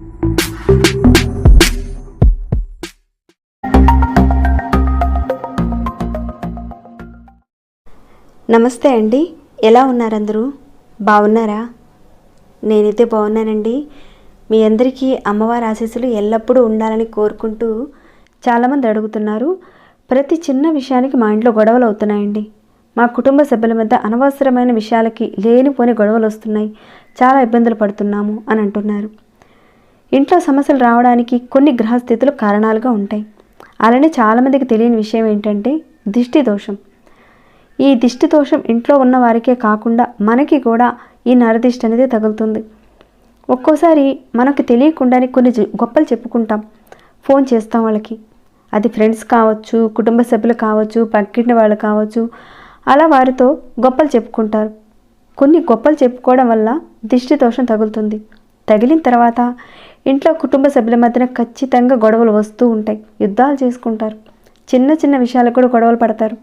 నమస్తే అండి. ఎలా ఉన్నారందరూ? బాగున్నారా? నేనైతే బాగున్నానండి. మీ అందరికీ అమ్మవారి ఆశీస్సులు ఎల్లప్పుడూ ఉండాలని కోరుకుంటూ చాలామంది అడుగుతున్నారు. ప్రతి చిన్న విషయానికి మా ఇంట్లో గొడవలు అవుతున్నాయండి. మా కుటుంబ సభ్యుల మధ్య అనవసరమైన విషయాలకి లేనిపోని గొడవలు వస్తున్నాయి. చాలా ఇబ్బందులు పడుతున్నాము అని అంటున్నారు. ఇంట్లో సమస్యలు రావడానికి కొన్ని గ్రహస్థితులు కారణాలుగా ఉంటాయి. అలానే చాలామందికి తెలియని విషయం ఏంటంటే దిష్టి దోషం. ఈ దిష్టి దోషం ఇంట్లో ఉన్న వారికే కాకుండా మనకి కూడా ఈ నరదిష్టి అనేది తగులుతుంది. ఒక్కోసారి మనకు తెలియకుండానే కొన్ని గొప్పలు చెప్పుకుంటాం. ఫోన్ చేస్తాం వాళ్ళకి. అది ఫ్రెండ్స్ కావచ్చు కుటుంబ సభ్యులు కావచ్చు పక్కింటి వాళ్ళు కావచ్చు అలా వారితో గొప్పలు చెప్పుకుంటారు. కొన్ని గొప్పలు చెప్పుకోవడం వల్ల దిష్టి దోషం తగులుతుంది. తగిలిన తర్వాత ఇంట్లో కుటుంబ సభ్యుల మధ్యన ఖచ్చితంగా గొడవలు వస్తూ ఉంటాయి. యుద్ధాలు చేసుకుంటారు. చిన్న చిన్న విషయాలకు కూడా గొడవలు పడతారు.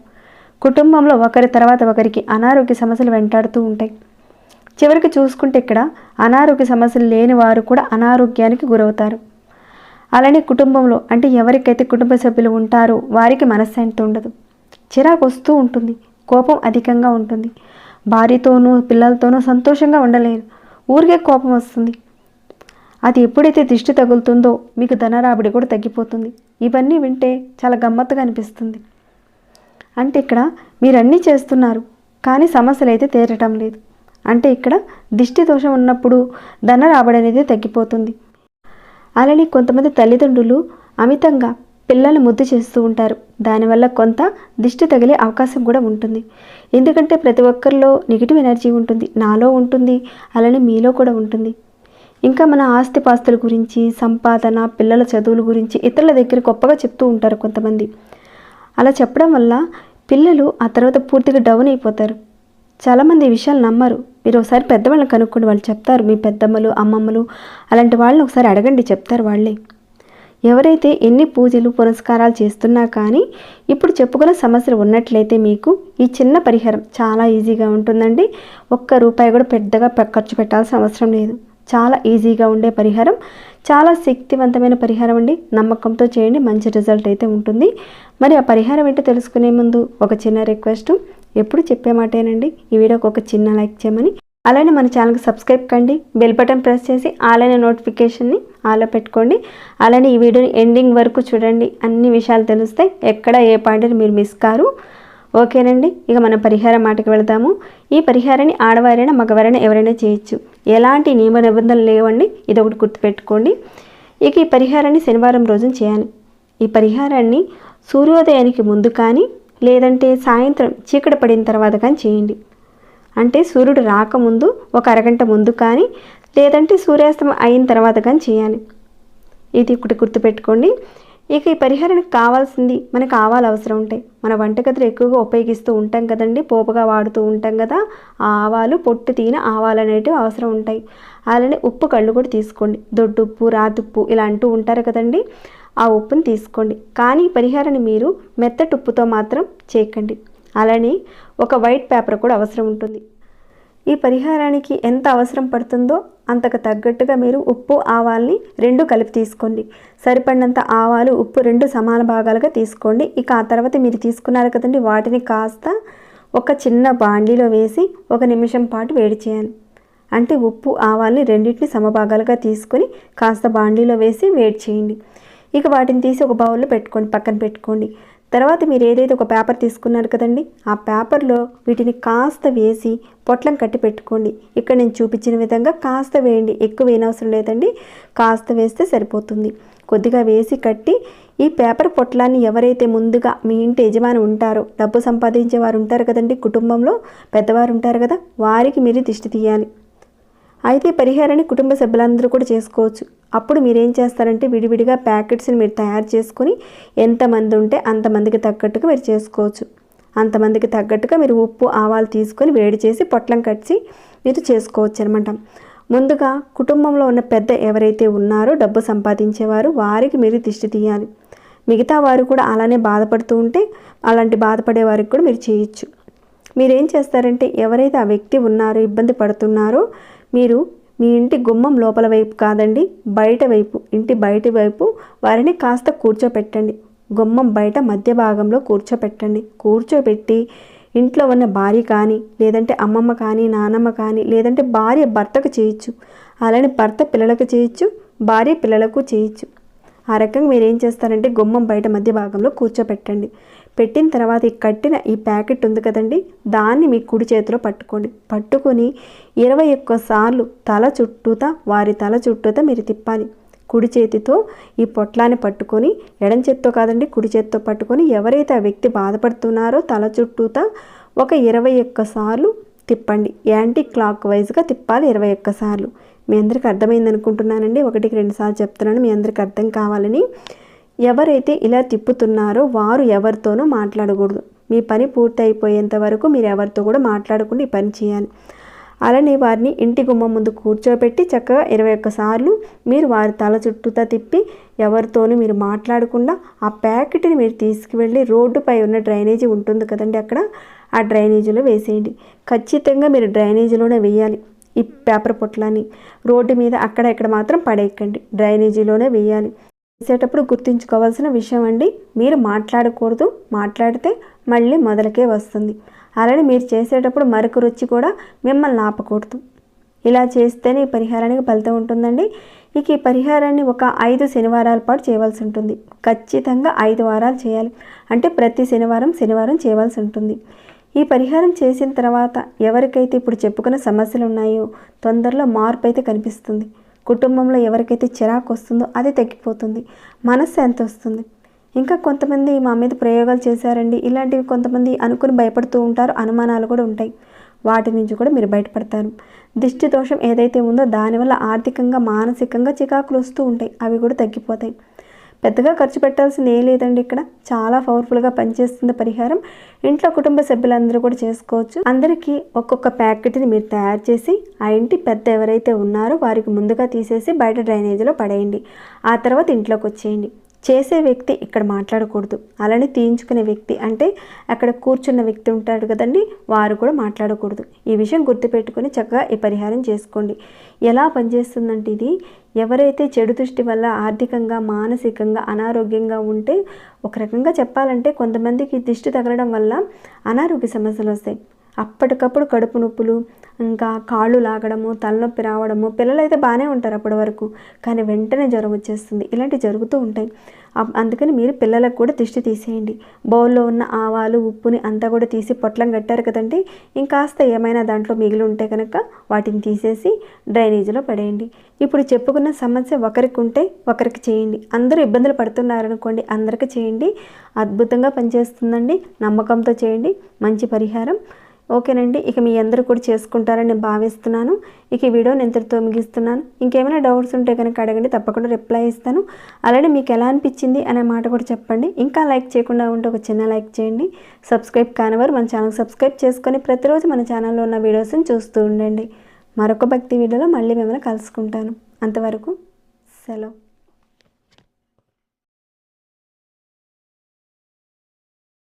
కుటుంబంలో ఒకరి తర్వాత ఒకరికి అనారోగ్య సమస్యలు వెంటాడుతూ ఉంటాయి. చివరికి చూసుకుంటే ఇక్కడ అనారోగ్య సమస్యలు లేని వారు కూడా అనారోగ్యానికి గురవుతారు. అలానే కుటుంబంలో అంటే ఎవరికైతే కుటుంబ సభ్యులు ఉంటారో వారికి మనశ్శాంతి ఉండదు. చిరాకు వస్తూ ఉంటుంది. కోపం అధికంగా ఉంటుంది. భార్యతోనూ పిల్లలతోనూ సంతోషంగా ఉండలేరు. ఊరికే కోపం వస్తుంది. అది ఎప్పుడైతే దిష్టి తగులుతుందో మీకు ధనరాబడి కూడా తగ్గిపోతుంది. ఇవన్నీ వింటే చాలా గమ్మత్తుగా అనిపిస్తుంది. అంటే ఇక్కడ మీరు అన్నీ చేస్తున్నారు కానీ సమస్యలు అయితే తీరటం లేదు. అంటే ఇక్కడ దిష్టి దోషం ఉన్నప్పుడు ధన రాబడి అనేది తగ్గిపోతుంది. అలానే కొంతమంది తల్లిదండ్రులు అమితంగా పిల్లల్ని ముద్దు చేస్తూ ఉంటారు. దానివల్ల కొంత దిష్టి తగిలే అవకాశం కూడా ఉంటుంది. ఎందుకంటే ప్రతి ఒక్కరిలో నెగిటివ్ ఎనర్జీ ఉంటుంది. నాలో ఉంటుంది అలానే మీలో కూడా ఉంటుంది. ఇంకా మన ఆస్తిపాస్తుల గురించి సంపాదన పిల్లల చదువుల గురించి ఇతరుల దగ్గర గొప్పగా చెప్తూ ఉంటారు కొంతమంది. అలా చెప్పడం వల్ల పిల్లలు ఆ తర్వాత పూర్తిగా డౌన్ అయిపోతారు. చాలామంది ఈ విషయాలు నమ్మరు. మీరు ఒకసారి పెద్దవాళ్ళని కనుక్కోండి వాళ్ళు చెప్తారు. మీ పెద్దమ్మలు అమ్మమ్మలు అలాంటి వాళ్ళని ఒకసారి అడగండి చెప్తారు వాళ్ళే. ఎవరైతే ఎన్ని పూజలు పురస్కారాలు చేస్తున్నా కానీ ఇప్పుడు చెప్పుకున్న సమస్యలు ఉన్నట్లయితే మీకు ఈ చిన్న పరిహారం చాలా ఈజీగా ఉంటుందండి. ఒక్క రూపాయి కూడా పెద్దగా ఖర్చు పెట్టాల్సిన అవసరం లేదు. చాలా ఈజీగా ఉండే పరిహారం. చాలా శక్తివంతమైన పరిహారం అండి. నమ్మకంతో చేయండి. మంచి రిజల్ట్ అయితే ఉంటుంది. మరి ఆ పరిహారం ఏంటో తెలుసుకునే ముందు ఒక చిన్న రిక్వెస్ట్. ఎప్పుడు చెప్పే మాటేనండి. ఈ వీడియోకి ఒక చిన్న లైక్ చేయమని. అలానే మన ఛానల్కి సబ్స్క్రైబ్ కండి. బెల్ బటన్ ప్రెస్ చేసి అలానే నోటిఫికేషన్ని ఆలో పెట్టుకోండి. అలానే ఈ వీడియోని ఎండింగ్ వరకు చూడండి. అన్ని విషయాలు తెలుస్తాయి ఎక్కడ ఏ పాయింట్ని మీరు మిస్ కారు. ఓకేనండి. ఇక మన పరిహారం మాటకి వెళదాము. ఈ పరిహారాన్ని ఆడవారైనా మగవారైనా ఎవరైనా చేయొచ్చు. ఎలాంటి నియమ నిబంధనలు లేవండి. ఇది ఒకటి గుర్తుపెట్టుకోండి. ఇక ఈ పరిహారాన్ని శనివారం రోజున చేయాలి. ఈ పరిహారాన్ని సూర్యోదయానికి ముందు కానీ లేదంటే సాయంత్రం చీకటి పడిన తర్వాత కానీ చేయండి. అంటే సూర్యుడు రాకముందు ఒక అరగంట ముందు కానీ లేదంటే సూర్యాస్తమం అయిన తర్వాత కానీ చేయాలి. ఇది ఒకటి గుర్తుపెట్టుకోండి. ఇక ఈ పరిహారానికి కావాల్సింది మనకు ఆవాలు అవసరం ఉంటాయి. మన వంటగదిలో ఎక్కువగా ఉపయోగిస్తూ ఉంటాం కదండి పోపుగా వాడుతూ ఉంటాం కదా ఆ ఆవాలు పొట్టు తీన ఆవాలు అనేటివి అవసరం ఉంటాయి. అలానే ఉప్పు కళ్ళు కూడా తీసుకోండి. దొడ్డుప్పు రాతుప్పు ఇలా అంటూ ఉంటారు కదండి ఆ ఉప్పుని తీసుకోండి. కానీ ఈ పరిహారాన్ని మీరు మెత్తటి ఉప్పుతో మాత్రం చేయకండి. అలానే ఒక వైట్ పేపర్ కూడా అవసరం ఉంటుంది. ఈ పరిహారానికి ఎంత అవసరం పడుతుందో అంతకు తగ్గట్టుగా మీరు ఉప్పు ఆవాల్ని రెండు కలిపి తీసుకోండి. సరిపడినంత ఆవాలు ఉప్పు రెండు సమాన భాగాలుగా తీసుకోండి. ఇక ఆ తర్వాత మీరు తీసుకున్నారు కదండి వాటిని కాస్త ఒక చిన్న బాండీలో వేసి ఒక నిమిషం పాటు వేడి చేయాలి. అంటే ఉప్పు ఆవాల్ని రెండింటిని సమభాగాలుగా తీసుకొని కాస్త బాండీలో వేసి వేడి చేయండి. ఇక వాటిని తీసి ఒక బౌల్లో పెట్టుకోండి పక్కన పెట్టుకోండి. తర్వాత మీరు ఏదైతే ఒక పేపర్ తీసుకున్నారు కదండి ఆ పేపర్లో వీటిని కాస్త వేసి పొట్లం కట్టి పెట్టుకోండి. ఇక్కడ నేను చూపించిన విధంగా కాస్త వేయండి. ఎక్కువ వేయనవసరం లేదండి. కాస్త వేస్తే సరిపోతుంది. కొద్దిగా వేసి కట్టి ఈ పేపర్ పొట్లాన్ని ఎవరైతే ముందుగా మీ ఇంటి యజమాని ఉంటారో డబ్బు సంపాదించే వారు ఉంటారు కదండి కుటుంబంలో పెద్దవారు ఉంటారు కదా వారికి మీరు దిష్టి తీయాలి. అయితే పరిహారాన్ని కుటుంబ సభ్యులందరూ కూడా చేసుకోవచ్చు. అప్పుడు మీరేం చేస్తారంటే విడివిడిగా ప్యాకెట్స్ని మీరు తయారు చేసుకొని ఎంతమంది ఉంటే అంతమందికి తగ్గట్టుగా మీరు చేసుకోవచ్చు. అంతమందికి తగ్గట్టుగా మీరు ఉప్పు ఆవాలు తీసుకొని వేడి చేసి పొట్లం కట్టి మీరు చేసుకోవచ్చు అనమాట ముందుగా కుటుంబంలో ఉన్న పెద్ద ఎవరైతే ఉన్నారో డబ్బు సంపాదించేవారు వారికి మీరు దిష్టి తీయాలి. మిగతా వారు కూడా అలానే బాధపడుతూ ఉంటే అలాంటి బాధపడే వారికి కూడా మీరు చేయొచ్చు. మీరేం చేస్తారంటే ఎవరైతే ఆ వ్యక్తి ఉన్నారో ఇబ్బంది పడుతున్నారో మీరు మీ ఇంటి గుమ్మం లోపల వైపు కాదండి బయట వైపు ఇంటి బయట వైపు వారిని కాస్త కూర్చోపెట్టండి. గుమ్మం బయట మధ్య భాగంలో కూర్చోపెట్టండి. కూర్చోబెట్టి ఇంట్లో ఉన్న భార్య కానీ లేదంటే అమ్మమ్మ కానీ నానమ్మ కానీ లేదంటే భార్య భర్తకు చేయొచ్చు. అలానే భర్త పిల్లలకు చేయొచ్చు భార్య పిల్లలకు చేయొచ్చు. ఆ రకంగా మీరు ఏం చేస్తారంటే గుమ్మం బయట మధ్య భాగంలో కూర్చోపెట్టండి. పెట్టిన తర్వాత ఈ కట్టిన ఈ ప్యాకెట్ ఉంది కదండి దాన్ని మీ కుడి చేతిలో పట్టుకోండి. పట్టుకొని ఇరవై ఒక్క సార్లు తల చుట్టూత వారి తల చుట్టూత మీరు తిప్పాలి. కుడి చేతితో ఈ పొట్లాన్ని పట్టుకొని ఎడం చేత్తో కాదండి కుడి చేత్తో పట్టుకొని ఎవరైతే ఆ వ్యక్తి బాధపడుతున్నారో తల చుట్టూత ఒక ఇరవై ఒక్క సార్లు తిప్పండి. యాంటీ క్లాక్ వైజ్గా తిప్పాలి ఇరవై ఒక్క సార్లు. మీ అందరికి అర్థమైంది అనుకుంటున్నానండి ఒకటికి రెండు సార్లు చెప్తున్నాను. మీ అందరికి అర్థం కావాలని ఎవరైతే ఇలా తిప్పుతున్నారో వారు ఎవరితోనూ మాట్లాడకూడదు. మీ పని పూర్తయిపోయేంత వరకు మీరు ఎవరితో కూడా మాట్లాడకుండా ఈ పని చేయాలి. అలానే వారిని ఇంటి గుమ్మం ముందు కూర్చోబెట్టి చక్కగా ఇరవై ఒక్కసార్లు మీరు వారి తల చుట్టూతా తిప్పి ఎవరితోనూ మీరు మాట్లాడకుండా ఆ ప్యాకెట్ని మీరు తీసుకువెళ్ళి రోడ్డుపై ఉన్న డ్రైనేజీ ఉంటుంది కదండి అక్కడ ఆ డ్రైనేజీలో వేసేయండి. ఖచ్చితంగా మీరు డ్రైనేజీలోనే వేయాలి ఈ పేపర్ పొట్లాన్ని. రోడ్డు మీద అక్కడ ఇక్కడ మాత్రం పడేయకండి. డ్రైనేజీలోనే వేయాలి. చేసేటప్పుడు గుర్తుంచుకోవాల్సిన విషయం అండి. మీరు మాట్లాడకూడదు. మాట్లాడితే మళ్ళీ మొదలకే వస్తుంది. అలానే మీరు చేసేటప్పుడు మరొక రుచి కూడా మిమ్మల్ని ఆపకూడదు. ఇలా చేస్తేనే ఈ పరిహారానికి ఫలితం ఉంటుందండి. ఇక ఈ పరిహారాన్ని ఒక ఐదు శనివారాల పాటు చేయవలసి ఉంటుంది. ఖచ్చితంగా ఐదు వారాలు చేయాలి. అంటే ప్రతి శనివారం శనివారం చేయవలసి ఉంటుంది. ఈ పరిహారం చేసిన తర్వాత ఎవరికైతే ఇప్పుడు చెప్పుకున్న సమస్యలు ఉన్నాయో తొందరలో మార్పు అయితే కనిపిస్తుంది. కుటుంబంలో ఎవరికైతే చిరాకు వస్తుందో అది తగ్గిపోతుంది. మనస్సు ఎంత వస్తుంది? ఇంకా కొంతమంది మా మీద ప్రయోగాలు చేశారండి. ఇలాంటివి కొంతమంది అనుకుని భయపడుతూ ఉంటారు. అనుమానాలు కూడా ఉంటాయి. వాటి నుంచి కూడా మీరు బయటపడతారు. దిష్టి దోషం ఏదైతే ఉందో దానివల్ల ఆర్థికంగా మానసికంగా చికాకులు వస్తూ ఉంటాయి. అవి కూడా తగ్గిపోతాయి. పెద్దగా ఖర్చు పెట్టాల్సింది ఏం లేదండి ఇక్కడ. చాలా పవర్ఫుల్గా పనిచేస్తుంది పరిహారం. ఇంట్లో కుటుంబ సభ్యులందరూ కూడా చేసుకోవచ్చు. అందరికీ ఒక్కొక్క ప్యాకెట్ని మీరు తయారు చేసి ఆ ఇంటి పెద్ద ఎవరైతే ఉన్నారో వారికి ముందుగా తీసేసి బయట డ్రైనేజీలో పడేయండి. ఆ తర్వాత ఇంట్లోకి వచ్చేయండి. చేసే వ్యక్తి ఇక్కడ మాట్లాడకూడదు. అలానే తీయించుకునే వ్యక్తి అంటే అక్కడ కూర్చున్న వ్యక్తి ఉంటాడు కదండి వారు కూడా మాట్లాడకూడదు. ఈ విషయం గుర్తుపెట్టుకొని చక్కగా ఈ పరిహారం చేసుకోండి. ఎలా పనిచేస్తుందంటే ఇది ఎవరైతే చెడు దృష్టి వల్ల ఆర్థికంగా మానసికంగా అనారోగ్యంగా ఉంటే ఒక రకంగా చెప్పాలంటే కొంతమందికి దిష్టి తగలడం వల్ల అనారోగ్య సమస్యలు వస్తాయి. అప్పటికప్పుడు కడుపు నొప్పులు ఇంకా కాళ్ళు లాగడము తలనొప్పి రావడము పిల్లలు అయితే బాగానే ఉంటారు అప్పటి వరకు. కానీ వెంటనే జ్వరం వచ్చేస్తుంది. ఇలాంటివి జరుగుతూ ఉంటాయి. అందుకని మీరు పిల్లలకు కూడా దిష్టి తీసేయండి. బౌల్లో ఉన్న ఆవాలు ఉప్పుని అంతా కూడా తీసి పొట్లం కట్టారు కదండి. ఇంకాస్త ఏమైనా దాంట్లో మిగిలి ఉంటే కనుక వాటిని తీసేసి డ్రైనేజీలో పడేయండి. ఇప్పుడు చెప్పుకున్న సమస్య ఒకరికి ఉంటే ఒకరికి చేయండి. అందరూ ఇబ్బందులు పడుతున్నారనుకోండి అందరికీ చేయండి. అద్భుతంగా పనిచేస్తుందండి. నమ్మకంతో చేయండి. మంచి పరిహారం. ఓకేనండి. ఇక మీ అందరూ కూడా చేసుకుంటారని నేను భావిస్తున్నాను. ఇక ఈ వీడియోని ఇంతటితో ముగిస్తున్నాను. ఇంకేమైనా డౌట్స్ ఉంటే కనుక అడగండి తప్పకుండా రిప్లై ఇస్తాను. అలానే మీకు ఎలా అనిపించింది అనే మాట కూడా చెప్పండి. ఇంకా లైక్ చేయకుండా ఉంటే ఒక చిన్న లైక్ చేయండి. సబ్స్క్రైబ్ కానివారు మన ఛానల్ సబ్స్క్రైబ్ చేసుకొని ప్రతిరోజు మన ఛానల్లో ఉన్న వీడియోస్ని చూస్తూ ఉండండి. మరొక భక్తి వీడియోలో మళ్ళీ మిమ్మల్ని కలుసుకుంటాను. అంతవరకు సెలవు.